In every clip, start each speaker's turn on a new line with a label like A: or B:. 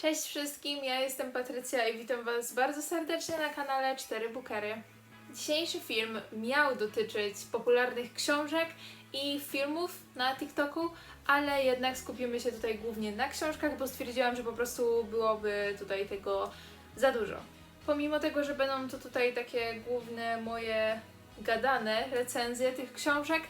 A: Cześć wszystkim, ja jestem Patrycja i witam Was bardzo serdecznie na kanale 4 Bookery. Dzisiejszy film miał dotyczyć popularnych książek i filmów na TikToku, ale jednak skupimy się tutaj głównie na książkach, bo stwierdziłam, że po prostu byłoby tutaj tego za dużo. Pomimo tego, że będą to tutaj takie główne moje gadane recenzje tych książek,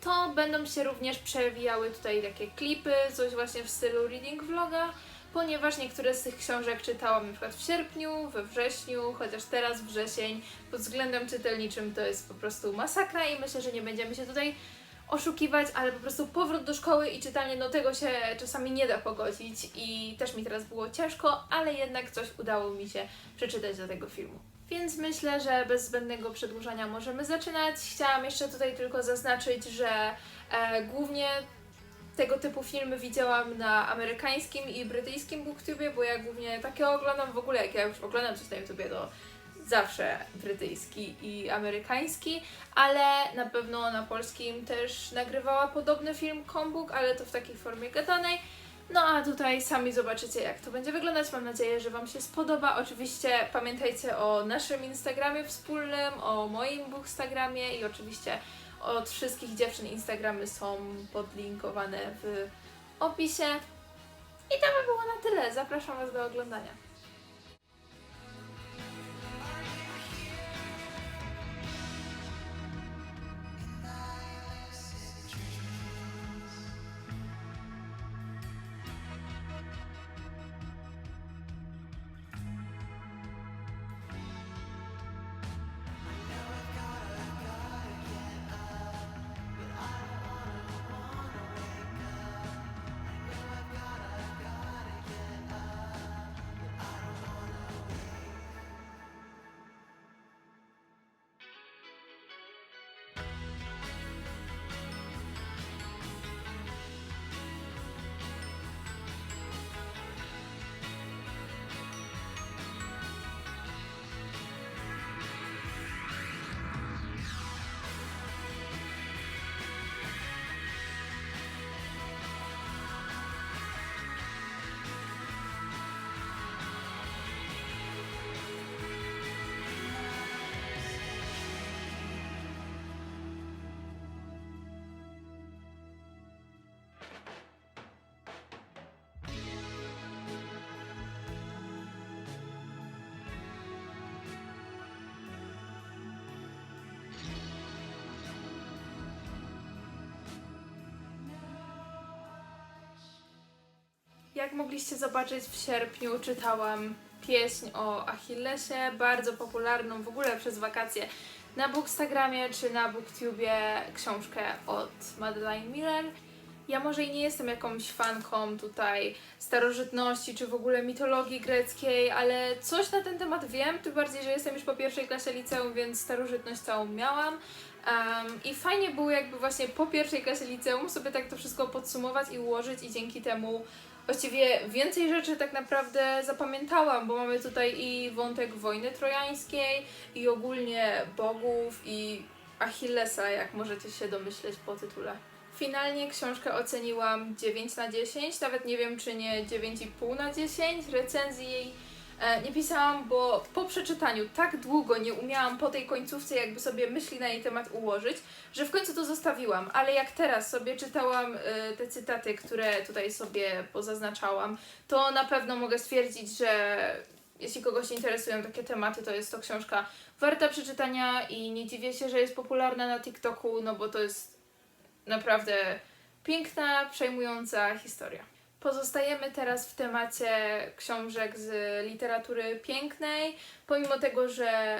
A: to będą się również przewijały tutaj takie klipy, coś właśnie w stylu reading vloga, ponieważ niektóre z tych książek czytałam przykład w sierpniu, we wrześniu, chociaż teraz wrzesień pod względem czytelniczym to jest po prostu masakra i myślę, że nie będziemy się tutaj oszukiwać, ale po prostu powrót do szkoły i czytanie, no tego się czasami nie da pogodzić i też mi teraz było ciężko, ale jednak coś udało mi się przeczytać do tego filmu. Więc myślę, że bez zbędnego przedłużania możemy zaczynać. Chciałam jeszcze tutaj tylko zaznaczyć, że e, głównie tego typu filmy widziałam na amerykańskim i brytyjskim booktubie, bo ja głównie takie oglądam w ogóle, jak ja już oglądam coś na YouTubie, to zawsze brytyjski i amerykański, ale na pewno na polskim też nagrywała podobny film Kombuk, ale to w takiej formie gadanej. No a tutaj sami zobaczycie jak to będzie wyglądać. Mam nadzieję, że Wam się spodoba. Oczywiście pamiętajcie o naszym Instagramie wspólnym, o moim Bookstagramie i oczywiście od wszystkich dziewczyn Instagramy są podlinkowane w opisie. I to by było na tyle. Zapraszam Was do oglądania. Mogliście zobaczyć, w sierpniu czytałam pieśń o Achillesie, bardzo popularną w ogóle przez wakacje na Bookstagramie czy na Booktubie książkę od Madeleine Miller. Ja może i nie jestem jakąś fanką tutaj starożytności czy w ogóle mitologii greckiej, ale coś na ten temat wiem, tym bardziej, że jestem już po pierwszej klasie liceum, więc starożytność całą miałam. Um, I fajnie było jakby właśnie po pierwszej klasie liceum sobie tak to wszystko podsumować i ułożyć i dzięki temu właściwie więcej rzeczy tak naprawdę zapamiętałam, bo mamy tutaj i wątek wojny trojańskiej, i ogólnie bogów, i Achillesa, jak możecie się domyśleć po tytule. Finalnie książkę oceniłam 9 na 10, nawet nie wiem czy nie 9,5 na 10. Recenzji jej nie pisałam, bo po przeczytaniu tak długo nie umiałam po tej końcówce jakby sobie myśli na jej temat ułożyć, że w końcu to zostawiłam. Ale jak teraz sobie czytałam e, te cytaty, które tutaj sobie pozaznaczałam, to na pewno mogę stwierdzić, że jeśli kogoś interesują takie tematy, to jest to książka warta przeczytania i nie dziwię się, że jest popularna na TikToku, no bo to jest naprawdę piękna, przejmująca historia. Pozostajemy teraz w temacie książek z literatury pięknej, pomimo tego, że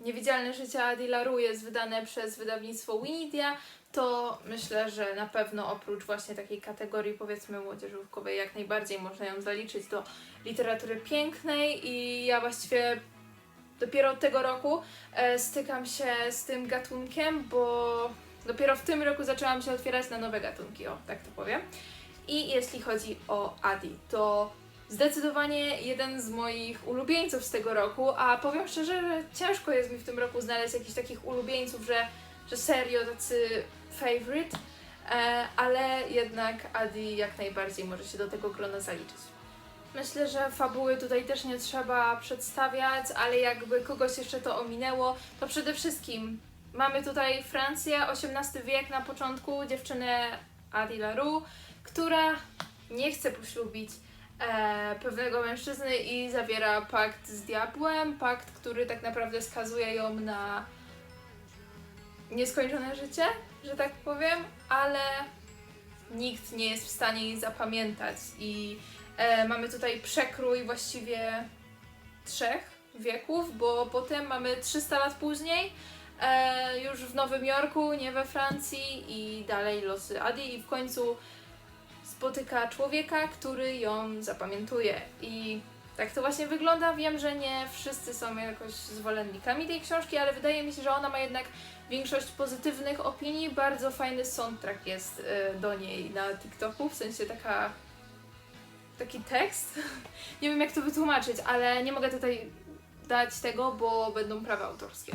A: Niewidzialne życie Adi LaRue jest wydane przez wydawnictwo Winidia, to myślę, że na pewno oprócz właśnie takiej kategorii powiedzmy młodzieżówkowej jak najbardziej można ją zaliczyć do literatury pięknej i ja właściwie dopiero od tego roku e, stykam się z tym gatunkiem, bo dopiero w tym roku zaczęłam się otwierać na nowe gatunki, o tak to powiem. I jeśli chodzi o Adi, to zdecydowanie jeden z moich ulubieńców z tego roku, a powiem szczerze, że ciężko jest mi w tym roku znaleźć jakichś takich ulubieńców, że, że serio tacy favorite, e, ale jednak Adi jak najbardziej może się do tego grona zaliczyć. Myślę, że fabuły tutaj też nie trzeba przedstawiać, ale jakby kogoś jeszcze to ominęło, to przede wszystkim mamy tutaj Francję, XVIII wiek na początku, dziewczynę Adi LaRue, która nie chce poślubić e, pewnego mężczyzny i zawiera pakt z diabłem, pakt, który tak naprawdę skazuje ją na nieskończone życie, że tak powiem, ale nikt nie jest w stanie jej zapamiętać. I e, mamy tutaj przekrój właściwie trzech wieków, bo potem mamy 300 lat później e, już w Nowym Jorku, nie we Francji i dalej losy Adi i w końcu spotyka człowieka, który ją zapamiętuje i tak to właśnie wygląda. Wiem, że nie wszyscy są jakoś zwolennikami tej książki, ale wydaje mi się, że ona ma jednak większość pozytywnych opinii. Bardzo fajny soundtrack jest e, do niej na TikToku, w sensie taka taki tekst. nie wiem jak to wytłumaczyć, ale nie mogę tutaj dać tego, bo będą prawa autorskie.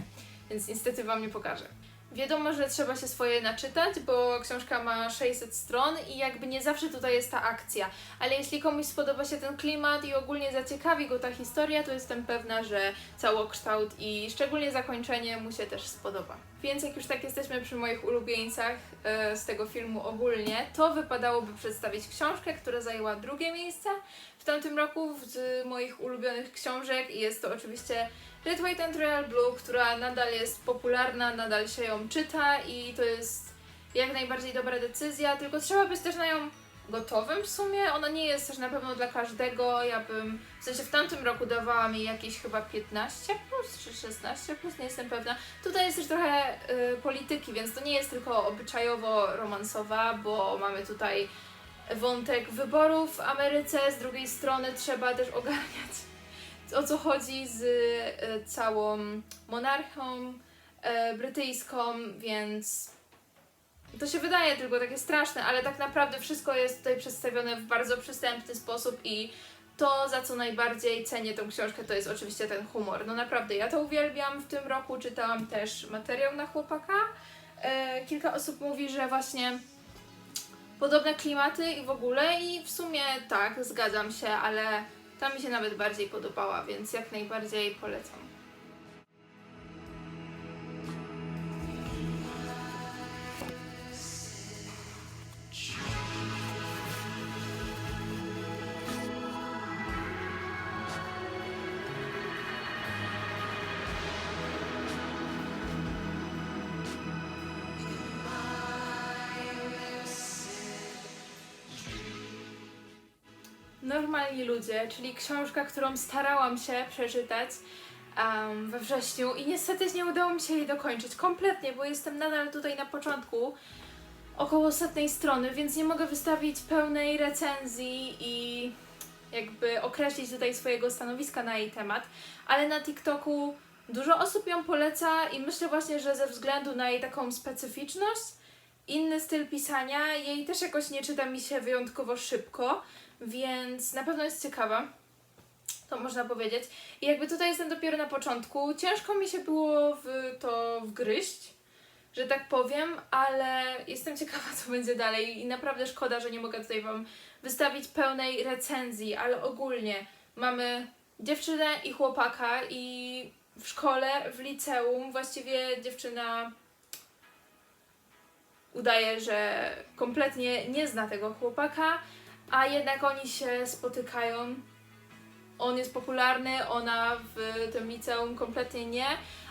A: Więc niestety wam nie pokażę. Wiadomo, że trzeba się swoje naczytać, bo książka ma 600 stron i jakby nie zawsze tutaj jest ta akcja. Ale jeśli komuś spodoba się ten klimat i ogólnie zaciekawi go ta historia, to jestem pewna, że całokształt i szczególnie zakończenie mu się też spodoba. Więc jak już tak jesteśmy przy moich ulubieńcach e, z tego filmu ogólnie, to wypadałoby przedstawić książkę, która zajęła drugie miejsce w tamtym roku z moich ulubionych książek i jest to oczywiście Red, White and Royal Blue, która nadal jest popularna, nadal się ją czyta i to jest jak najbardziej dobra decyzja, tylko trzeba być też na nią gotowym w sumie. Ona nie jest też na pewno dla każdego. Ja bym, w sensie w tamtym roku dawała mi jakieś chyba 15 plus czy 16 plus, nie jestem pewna. Tutaj jest też trochę y, polityki, więc to nie jest tylko obyczajowo-romansowa, bo mamy tutaj wątek wyborów w Ameryce, z drugiej strony trzeba też ogarniać o co chodzi z e, całą monarchią e, brytyjską, więc to się wydaje tylko takie straszne, ale tak naprawdę wszystko jest tutaj przedstawione w bardzo przystępny sposób i to, za co najbardziej cenię tą książkę, to jest oczywiście ten humor. No naprawdę, ja to uwielbiam. W tym roku czytałam też materiał na chłopaka. E, kilka osób mówi, że właśnie podobne klimaty i w ogóle i w sumie tak, zgadzam się, ale ta mi się nawet bardziej podobała, więc jak najbardziej polecam. Normalni ludzie, czyli książka, którą starałam się przeczytać em, we wrześniu i niestety nie udało mi się jej dokończyć kompletnie, bo jestem nadal tutaj na początku, około setnej strony, więc nie mogę wystawić pełnej recenzji i jakby określić tutaj swojego stanowiska na jej temat, ale na TikToku dużo osób ją poleca i myślę właśnie, że ze względu na jej taką specyficzność, inny styl pisania, jej też jakoś nie czyta mi się wyjątkowo szybko, więc na pewno jest ciekawa. To można powiedzieć. I jakby tutaj jestem dopiero na początku. Ciężko mi się było w to wgryźć, że tak powiem, ale jestem ciekawa, co będzie dalej. I naprawdę szkoda, że nie mogę tutaj Wam wystawić pełnej recenzji, ale ogólnie mamy dziewczynę i chłopaka, i w szkole, w liceum właściwie dziewczyna udaje, że kompletnie nie zna tego chłopaka, a jednak oni się spotykają. On jest popularny, ona w tym liceum kompletnie nie,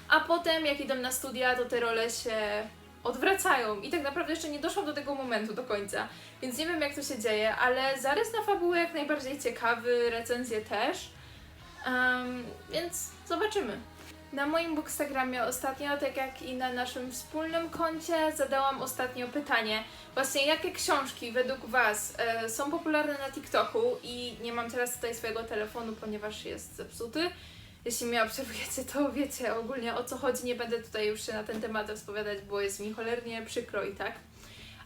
A: a potem jak idą na studia, to te role się odwracają i tak naprawdę jeszcze nie doszłam do tego momentu do końca, więc nie wiem jak to się dzieje, ale zarys na fabułę jak najbardziej ciekawy, recenzje też, um, więc zobaczymy. Na moim bookstagramie ostatnio, tak jak i na naszym wspólnym koncie, zadałam ostatnio pytanie, właśnie jakie książki według Was e, są popularne na TikToku i nie mam teraz tutaj swojego telefonu, ponieważ jest zepsuty. Jeśli mnie obserwujecie, to wiecie ogólnie o co chodzi, nie będę tutaj już się na ten temat rozpowiadać, bo jest mi cholernie przykro i tak.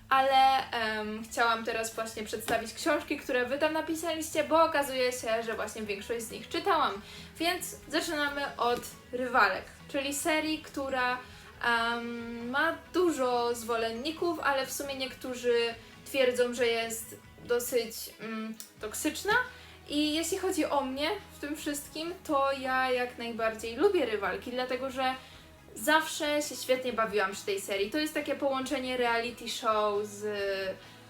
A: Ale em, chciałam teraz właśnie przedstawić książki, które Wy tam napisaliście, bo okazuje się, że właśnie większość z nich czytałam. Więc zaczynamy od Rywalek, czyli serii, która em, ma dużo zwolenników, ale w sumie niektórzy twierdzą, że jest dosyć mm, toksyczna I jeśli chodzi o mnie w tym wszystkim, to ja jak najbardziej lubię rywalki, dlatego że zawsze się świetnie bawiłam przy tej serii. To jest takie połączenie reality show z,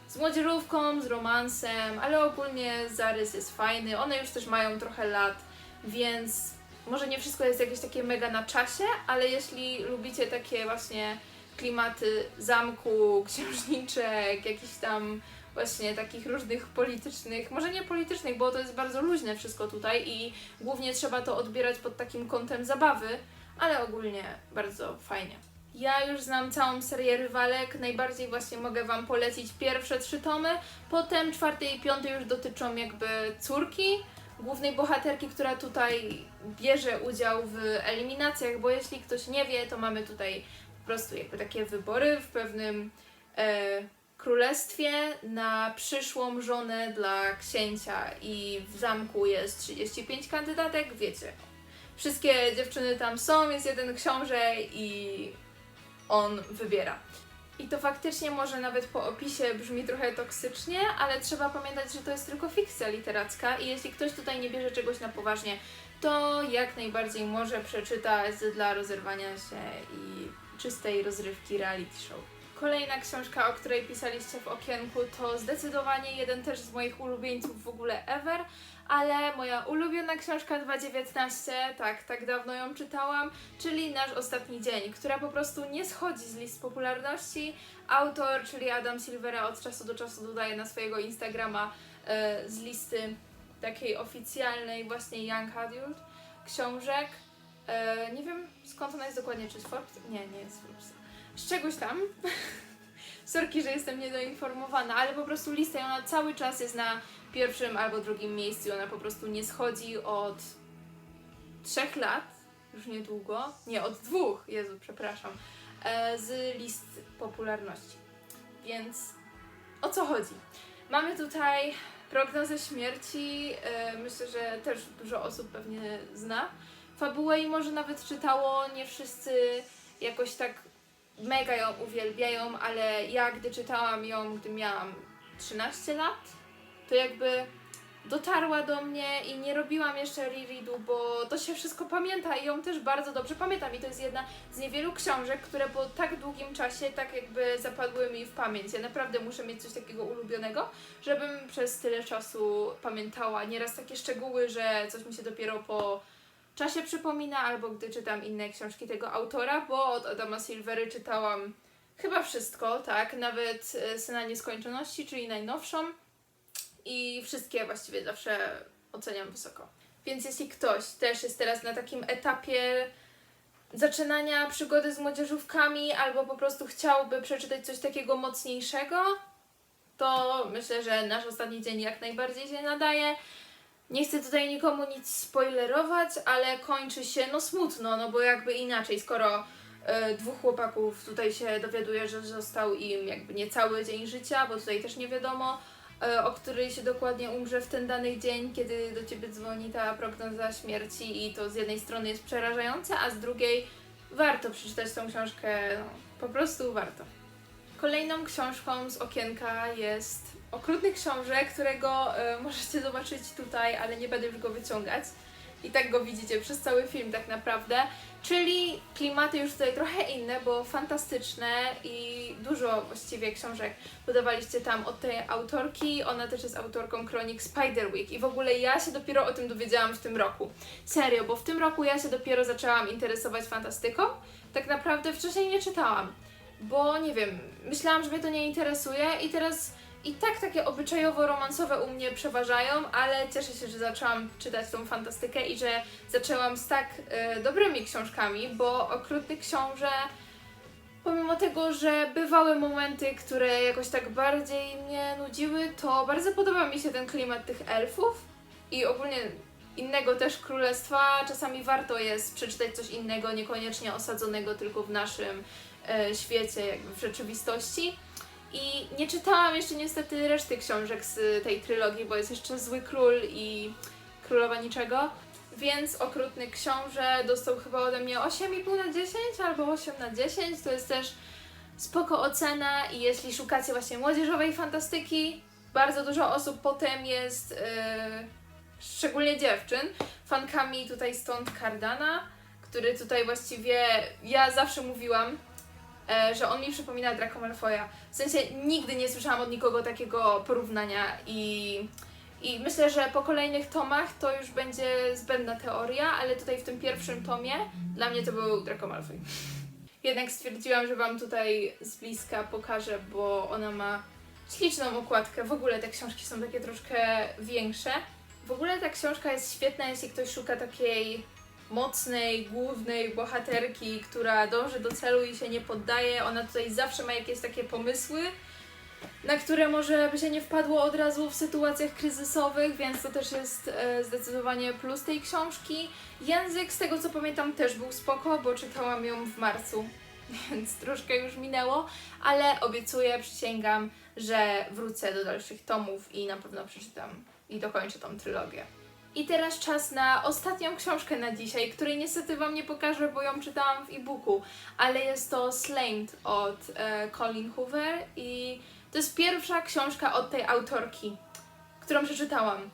A: z młodzieżówką, z romansem, ale ogólnie zarys jest fajny. One już też mają trochę lat, więc może nie wszystko jest jakieś takie mega na czasie, ale jeśli lubicie takie właśnie klimaty zamku, księżniczek, jakichś tam właśnie takich różnych politycznych, może nie politycznych, bo to jest bardzo luźne wszystko tutaj i głównie trzeba to odbierać pod takim kątem zabawy, ale ogólnie bardzo fajnie. Ja już znam całą serię rywalek, najbardziej właśnie mogę Wam polecić pierwsze trzy tomy, potem czwarty i piąty już dotyczą jakby córki, głównej bohaterki, która tutaj bierze udział w eliminacjach, bo jeśli ktoś nie wie, to mamy tutaj po prostu jakby takie wybory w pewnym e, królestwie na przyszłą żonę dla księcia i w zamku jest 35 kandydatek, wiecie. Wszystkie dziewczyny tam są, jest jeden książę i on wybiera. I to faktycznie może nawet po opisie brzmi trochę toksycznie, ale trzeba pamiętać, że to jest tylko fikcja literacka i jeśli ktoś tutaj nie bierze czegoś na poważnie, to jak najbardziej może przeczytać dla rozerwania się i czystej rozrywki reality show. Kolejna książka, o której pisaliście w okienku, to zdecydowanie jeden też z moich ulubieńców w ogóle ever, ale moja ulubiona książka 2.19, tak, tak dawno ją czytałam, czyli Nasz Ostatni Dzień, która po prostu nie schodzi z list popularności. Autor, czyli Adam Silvera, od czasu do czasu dodaje na swojego Instagrama e, z listy takiej oficjalnej właśnie Young Adult książek. E, nie wiem skąd ona jest dokładnie, czy z Forbes? Nie, nie jest z Forbes. Z czegoś tam. Sorki, że jestem niedoinformowana, ale po prostu lista i ona cały czas jest na pierwszym albo drugim miejscu. Ona po prostu nie schodzi od trzech lat, już niedługo, nie, od dwóch, Jezu, przepraszam, e, z list popularności. Więc o co chodzi? Mamy tutaj prognozę śmierci, e, myślę, że też dużo osób pewnie zna fabułę i może nawet czytało, nie wszyscy jakoś tak mega ją uwielbiają, ale ja gdy czytałam ją, gdy miałam 13 lat, to jakby dotarła do mnie i nie robiłam jeszcze rereadu, bo to się wszystko pamięta i ją też bardzo dobrze pamiętam. I to jest jedna z niewielu książek, które po tak długim czasie tak jakby zapadły mi w pamięć. Ja naprawdę muszę mieć coś takiego ulubionego, żebym przez tyle czasu pamiętała. Nieraz takie szczegóły, że coś mi się dopiero po czasie przypomina, albo gdy czytam inne książki tego autora, bo od Adama Silvery czytałam chyba wszystko, tak, nawet e, Syna Nieskończoności, czyli najnowszą i wszystkie właściwie zawsze oceniam wysoko. Więc jeśli ktoś też jest teraz na takim etapie zaczynania przygody z młodzieżówkami, albo po prostu chciałby przeczytać coś takiego mocniejszego, to myślę, że nasz ostatni dzień jak najbardziej się nadaje. Nie chcę tutaj nikomu nic spoilerować, ale kończy się no smutno, no bo jakby inaczej, skoro e, dwóch chłopaków tutaj się dowiaduje, że został im jakby niecały dzień życia, bo tutaj też nie wiadomo, o której się dokładnie umrze w ten dany dzień, kiedy do ciebie dzwoni ta prognoza śmierci i to z jednej strony jest przerażające, a z drugiej warto przeczytać tą książkę, no, po prostu warto. Kolejną książką z okienka jest Okrutny Książę, którego e, możecie zobaczyć tutaj, ale nie będę już go wyciągać. I tak go widzicie przez cały film tak naprawdę. Czyli klimaty już tutaj trochę inne, bo fantastyczne i dużo właściwie książek podawaliście tam od tej autorki. Ona też jest autorką kronik Spiderwick i w ogóle ja się dopiero o tym dowiedziałam w tym roku. Serio, bo w tym roku ja się dopiero zaczęłam interesować fantastyką. Tak naprawdę wcześniej nie czytałam, bo nie wiem, myślałam, że mnie to nie interesuje i teraz i tak takie obyczajowo-romansowe u mnie przeważają, ale cieszę się, że zaczęłam czytać tą fantastykę i że zaczęłam z tak e, dobrymi książkami, bo Okrutny Książę, pomimo tego, że bywały momenty, które jakoś tak bardziej mnie nudziły, to bardzo podoba mi się ten klimat tych elfów i ogólnie innego też królestwa. Czasami warto jest przeczytać coś innego, niekoniecznie osadzonego tylko w naszym e, świecie, jakby w rzeczywistości. I nie czytałam jeszcze niestety reszty książek z tej trylogii, bo jest jeszcze Zły Król i Królowa Niczego. Więc Okrutny Książę dostał chyba ode mnie 8,5 na 10 albo 8 na 10. To jest też spoko ocena i jeśli szukacie właśnie młodzieżowej fantastyki, bardzo dużo osób potem jest yy, szczególnie dziewczyn, fankami tutaj stąd Cardana, który tutaj właściwie, ja zawsze mówiłam, że on mi przypomina Draco Malfoya. W sensie nigdy nie słyszałam od nikogo takiego porównania i, i myślę, że po kolejnych tomach to już będzie zbędna teoria, ale tutaj w tym pierwszym tomie dla mnie to był Draco Malfoy. Jednak stwierdziłam, że Wam tutaj z bliska pokażę, bo ona ma śliczną okładkę. W ogóle te książki są takie troszkę większe. W ogóle ta książka jest świetna, jeśli ktoś szuka takiej mocnej, głównej bohaterki, która dąży do celu i się nie poddaje. Ona tutaj zawsze ma jakieś takie pomysły, na które może by się nie wpadło od razu w sytuacjach kryzysowych, więc to też jest e, zdecydowanie plus tej książki. Język, z tego co pamiętam, też był spoko, bo czytałam ją w marcu, więc troszkę już minęło, ale obiecuję, przysięgam, że wrócę do dalszych tomów i na pewno przeczytam i dokończę tą trylogię. I teraz czas na ostatnią książkę na dzisiaj, której niestety Wam nie pokażę, bo ją czytałam w e-booku, ale jest to Slamed od e, Colin Hoover i to jest pierwsza książka od tej autorki, którą przeczytałam.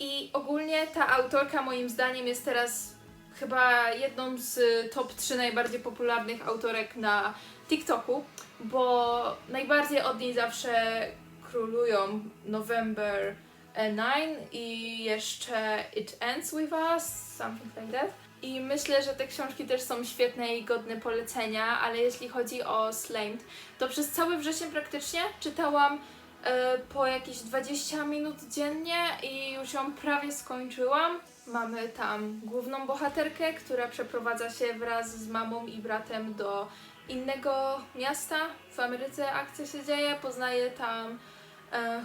A: I ogólnie ta autorka moim zdaniem jest teraz chyba jedną z top 3 najbardziej popularnych autorek na TikToku, bo najbardziej od niej zawsze królują November 9 i jeszcze It Ends With Us, something like that. I myślę, że te książki też są świetne i godne polecenia, ale jeśli chodzi o Slamed, to przez cały wrzesień praktycznie czytałam e, po jakieś 20 minut dziennie i już ją prawie skończyłam. Mamy tam główną bohaterkę, która przeprowadza się wraz z mamą i bratem do innego miasta. W Ameryce akcja się dzieje, poznaje tam e,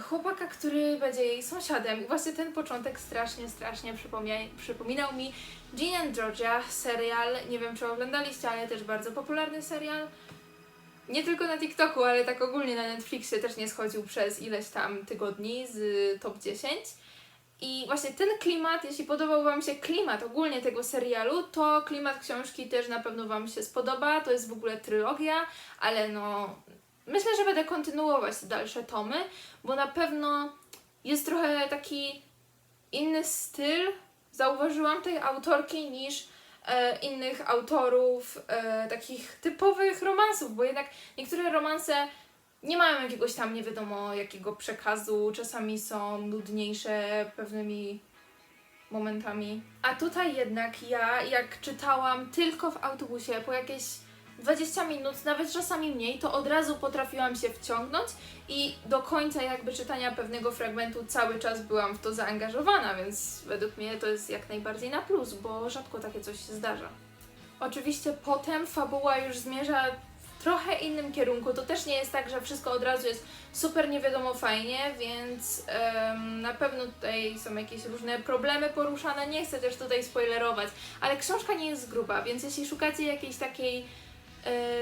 A: chłopaka, który będzie jej sąsiadem. I właśnie ten początek strasznie, strasznie przypominał mi Ginny and Georgia, serial. Nie wiem, czy oglądaliście, ale też bardzo popularny serial. Nie tylko na TikToku, ale tak ogólnie na Netflixie też nie schodził przez ileś tam tygodni z top 10. I właśnie ten klimat, jeśli podobał Wam się klimat ogólnie tego serialu, to klimat książki też na pewno Wam się spodoba. To jest w ogóle trylogia, ale no myślę, że będę kontynuować te dalsze tomy, bo na pewno jest trochę taki inny styl, zauważyłam tej autorki niż e, innych autorów e, takich typowych romansów, bo jednak niektóre romanse nie mają jakiegoś tam nie wiadomo jakiego przekazu, czasami są nudniejsze pewnymi momentami. A tutaj jednak ja, jak czytałam tylko w autobusie po jakieś 20 minut, nawet czasami mniej, to od razu potrafiłam się wciągnąć i do końca jakby czytania pewnego fragmentu cały czas byłam w to zaangażowana, więc według mnie to jest jak najbardziej na plus, bo rzadko takie coś się zdarza. Oczywiście potem fabuła już zmierza w trochę innym kierunku. To też nie jest tak, że wszystko od razu jest super nie wiadomo fajnie, więc na pewno tutaj są jakieś różne problemy poruszane. Nie chcę też tutaj spoilerować, ale książka nie jest gruba, więc jeśli szukacie jakiejś takiej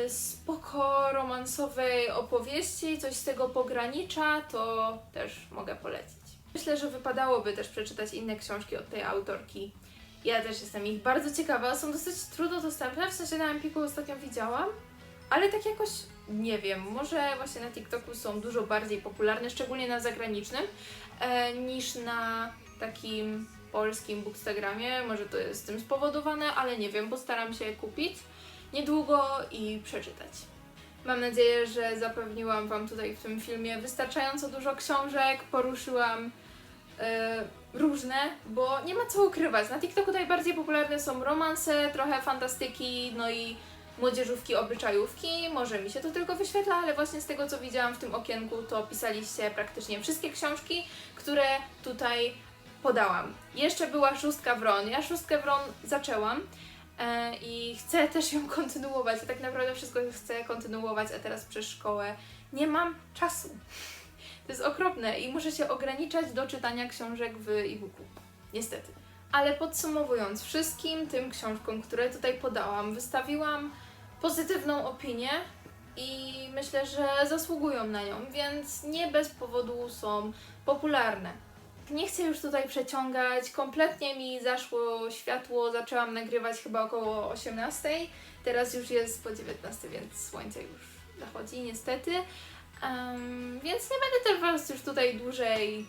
A: spoko romansowej opowieści, coś z tego pogranicza, to też mogę polecić. Myślę, że wypadałoby też przeczytać inne książki od tej autorki. Ja też jestem ich bardzo ciekawa. Są dosyć trudno dostępne, w sensie na Empiku ostatnio widziałam, ale tak jakoś nie wiem, może właśnie na TikToku są dużo bardziej popularne, szczególnie na zagranicznym, e, niż na takim polskim bookstagramie. Może to jest z tym spowodowane, ale nie wiem, postaram się kupić niedługo i przeczytać. Mam nadzieję, że zapewniłam Wam tutaj w tym filmie wystarczająco dużo książek, poruszyłam e, różne, bo nie ma co ukrywać. Na TikToku najbardziej popularne są romanse, trochę fantastyki, no i młodzieżówki, obyczajówki. Może mi się to tylko wyświetla, ale właśnie z tego co widziałam w tym okienku, to pisaliście praktycznie wszystkie książki, które tutaj podałam. Jeszcze była szóstka Wron. Ja szóstkę Wron zaczęłam i chcę też ją kontynuować. Ja tak naprawdę wszystko chcę kontynuować, a teraz przez szkołę nie mam czasu. To jest okropne i muszę się ograniczać do czytania książek w e-booku. Niestety. Ale podsumowując, wszystkim tym książkom, które tutaj podałam, wystawiłam pozytywną opinię i myślę, że zasługują na nią, więc nie bez powodu są popularne. Nie chcę już tutaj przeciągać, kompletnie mi zaszło światło, zaczęłam nagrywać chyba około 18, teraz już jest po 19, więc słońce już zachodzi niestety. Em, więc nie będę też Was już tutaj dłużej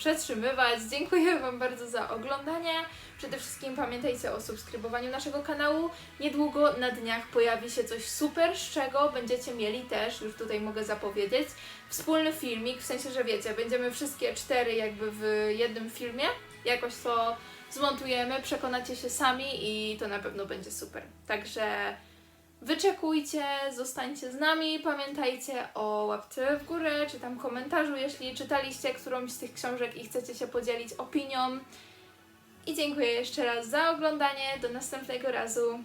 A: przetrzymywać. Dziękuję Wam bardzo za oglądanie. Przede wszystkim pamiętajcie o subskrybowaniu naszego kanału. Niedługo na dniach pojawi się coś super, z czego będziecie mieli też, już tutaj mogę zapowiedzieć, wspólny filmik, w sensie, że wiecie, będziemy wszystkie cztery jakby w jednym filmie. Jakoś to zmontujemy, przekonacie się sami i to na pewno będzie super. Także wyczekujcie, zostańcie z nami, pamiętajcie o łapce w górę, czy tam komentarzu, jeśli czytaliście którąś z tych książek i chcecie się podzielić opinią. I dziękuję jeszcze raz za oglądanie. Do następnego razu.